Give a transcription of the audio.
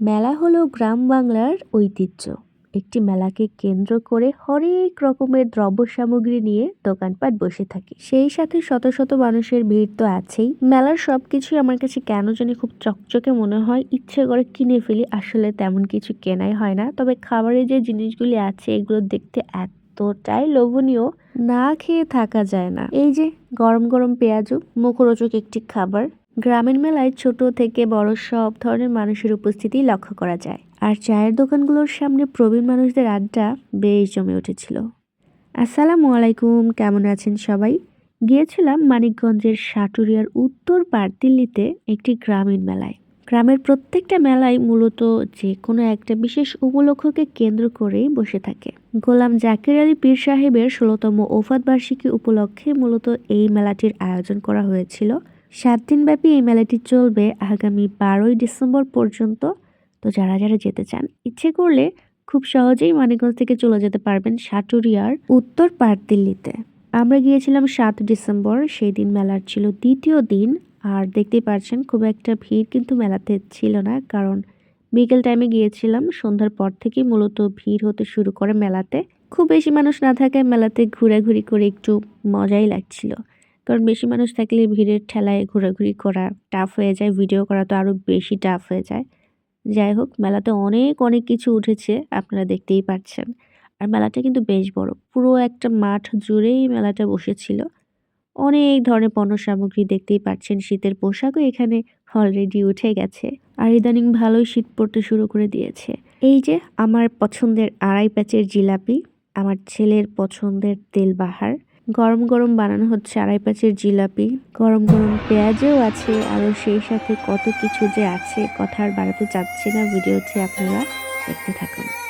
মেলা হলো গ্রাম বাংলার ঐতিহ্য। একটি মেলাকে কেন্দ্র করে হরেক রকমের দ্রব্য সামগ্রী নিয়ে দোকানপাট বসে থাকে। সেই সাথে শত শত মানুষের ভিড় তো আছেই। মেলার সব কিছুই আমার কাছে কেন জানি খুব চকচকে মনে হয়। ইচ্ছে করে কিনে ফেলি, আসলে তেমন কিছু কেনাই হয় না। তবে খাবারের যে জিনিসগুলি আছে, এগুলো দেখতে এতটাই লোভনীয়, না খেয়ে থাকা যায় না। এই যে গরম গরম পেঁয়াজু, মুখরোচক একটি খাবার গ্রামীণ মেলায় ছোট থেকে বড় সব ধরনের মানুষের উপস্থিতি লক্ষ্য করা যায়। আর চায়ের দোকানগুলোর সামনে প্রবীণ মানুষদের আড্ডা বেশ জমে উঠেছিল। আসসালামু আলাইকুম, কেমন আছেন সবাই? গিয়েছিলাম মানিকগঞ্জের সাটুরিয়ার উত্তর পারদিল্লিতে একটি গ্রামীণ মেলায়। গ্রামের প্রত্যেকটা মেলায় মূলত যে কোনো একটা বিশেষ উপলক্ষকে কেন্দ্র করেই বসে থাকে। গোলাম জাকির আলী পীর সাহেবের ষোলতম ওফাত বার্ষিকী উপলক্ষে মূলত এই মেলাটির আয়োজন করা হয়েছিল। সাত দিনব্যাপী এই মেলাটি চলবে আগামী বারোই ডিসেম্বর পর্যন্ত। তো যারা যারা যেতে চান, ইচ্ছে করলে খুব সহজেই মানিকগঞ্জ থেকে চলে যেতে পারবেন সাটুরিয়ার উত্তর পারদিল্লিতে আমরা গিয়েছিলাম সাত ডিসেম্বর, সেই দিন মেলার ছিল দ্বিতীয় দিন। আর দেখতেই পাচ্ছেন খুব একটা ভিড় কিন্তু মেলাতে ছিল না, কারণ বিকেল টাইমে গিয়েছিলাম, সন্ধ্যার পর থেকেই মূলত ভিড় হতে শুরু করে মেলাতে। খুব বেশি মানুষ না থাকায় মেলাতে ঘোরাঘুরি করে একটু মজাই লাগছিল, কারণ বেশি মানুষ থাকলে ভিড়ের ঠেলায় ঘোরাঘুরি করা টাফ হয়ে যায় ভিডিও করা তো আরও বেশি টাফ হয়ে যায়। যাই হোক, মেলাতে অনেক অনেক কিছু উঠেছে, আপনারা দেখতেই পাচ্ছেন। আর মেলাটা কিন্তু বেশ বড়, পুরো একটা মাঠ জুড়েই মেলাটা বসেছিল। অনেক ধরনের পণ্য সামগ্রী দেখতেই পাচ্ছেন শীতের পোশাকও এখানে অলরেডি উঠে গেছে। আর ইদানিং ভালোই শীত পড়তে শুরু করে দিয়েছে। এই যে আমার পছন্দের আড়াই প্যাচের জিলাপি, আমার ছেলের পছন্দের তেলবাহার, গরম গরম বানানো হচ্ছে আড়াই প্যাচের জিলাপি, গরম গরম পেঁয়াজও আছে, আরও সেই সাথে কত কিছু যে আছে, কথা আর বাড়াতে চাচ্ছি না ভিডিওটি আপনারা দেখতে থাকুন।